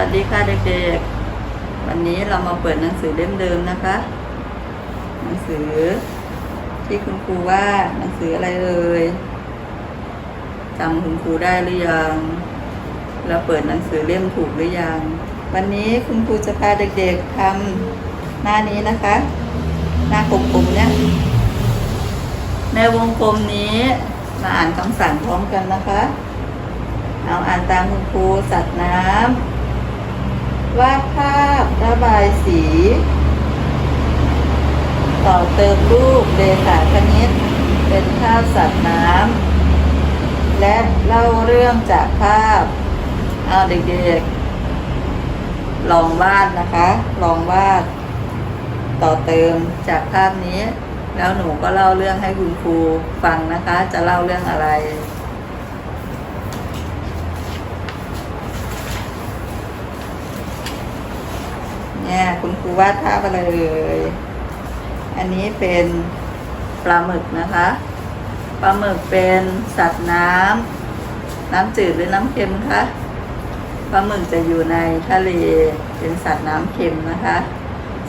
วัสดีค่ะเด็กๆ วันนี้เรามาเปิดหนังสือเล่มเดิมนะคะ หนังสือที่คุณครูว่าหนังสืออะไรเอ่ยจำคุณครูได้หรือยังแล้วเปิดหนังสือเล่มถูกหรือยัง วันนี้คุณครูจะพาเด็กๆทำหน้านี้นะคะ หน้ากลมๆเนี่ยในวงกลมนี้มาอ่านคำสั่งพร้อมกันนะคะ เอาอ่านตามคุณครูสัตว์น้ำ วาดภาพระบายสี ต่อเติมรูปเรขาคณิต เป็นภาพสัตว์น้ำและเล่าเรื่องจากภาพเอาเด็กๆ ลองวาดนะคะ ลองวาด ต่อเติมจากภาพนี้ แล้วหนูก็เล่าเรื่องให้คุณครูฟังนะคะ จะเล่าเรื่องอะไร เนี่ย คุณครูวาดภาพอะไรเลย อันนี้เป็นปลาหมึกนะคะ ปลาหมึกเป็นสัตว์น้ำน้ำจืดหรือน้ำเค็มคะปลาหมึกจะอยู่ในทะเลเป็นสัตว์น้ำเค็มนะคะ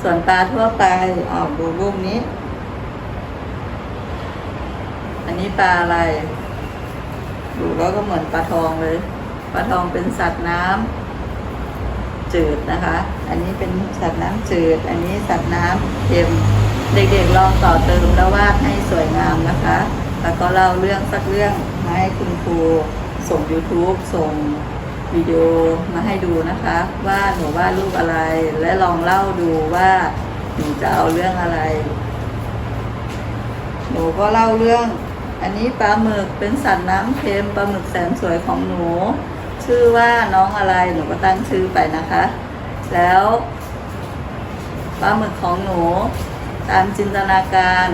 ส่วนปลาทั่วไปออกดูรูปนี้ อันนี้ปลาอะไร ดูแล้วก็เหมือนปลาทองเลย ปลาทองเป็นสัตว์น้ำ จืดนะคะ อันนี้เป็นสัตว์น้ำจืด อันนี้สัตว์น้ำเค็ม เด็กๆลองต่อเติมแล้ววาดให้สวยงามนะคะ แล้วก็เล่าเรื่องสักเรื่องมาให้คุณครูส่ง YouTube ส่งวิดีโอมาให้ดูนะคะ ว่าหนูวาดรูปอะไร และลองเล่าดูว่าหนูจะเอาเรื่องอะไร หนูก็เล่าเรื่อง อันนี้ปลาหมึกเป็นสัตว์น้ำเค็มปลาหมึกแสนสวยของหนู ชื่อว่าน้องอะไรหนูก็ตั้งชื่อไปนะคะ แล้วปลาหมึกของหนูตามจินตนาการ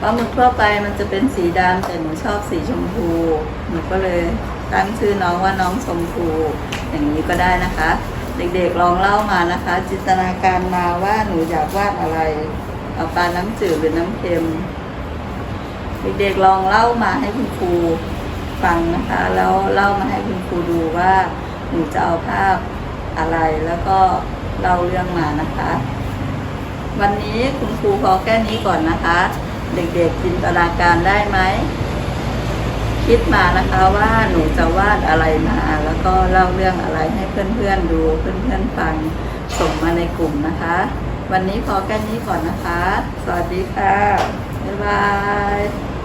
ปลาหมึกทั่วไปมันจะเป็นสีดำแต่หนูชอบสีชมพู หนูก็เลยตั้งชื่อน้องว่าน้องชมพู อย่างนี้ก็ได้นะคะ เด็กๆลองเล่ามานะคะ จินตนาการมาว่าหนูอยากวาดอะไรเอาปลาน้ำจืดหรือน้ำเค็ม เด็กๆลองเล่ามาให้คุณครู ฟังนะคะ แล้วเล่ามาให้คุณครูดูว่าหนูจะเอาภาพอะไรแล้วก็เล่าเรื่องมานะคะ วันนี้คุณครูพอแค่นี้ก่อนนะคะ เด็กๆจินตนาการได้ไหมคิดมานะคะว่าหนูจะวาดอะไรมา แล้วก็เล่าเรื่องอะไรให้เพื่อนๆดูเพื่อนๆฟังส่งมาในกลุ่มนะคะ วันนี้พอแค่นี้ก่อนนะคะ สวัสดีค่ะ บ๊ายบาย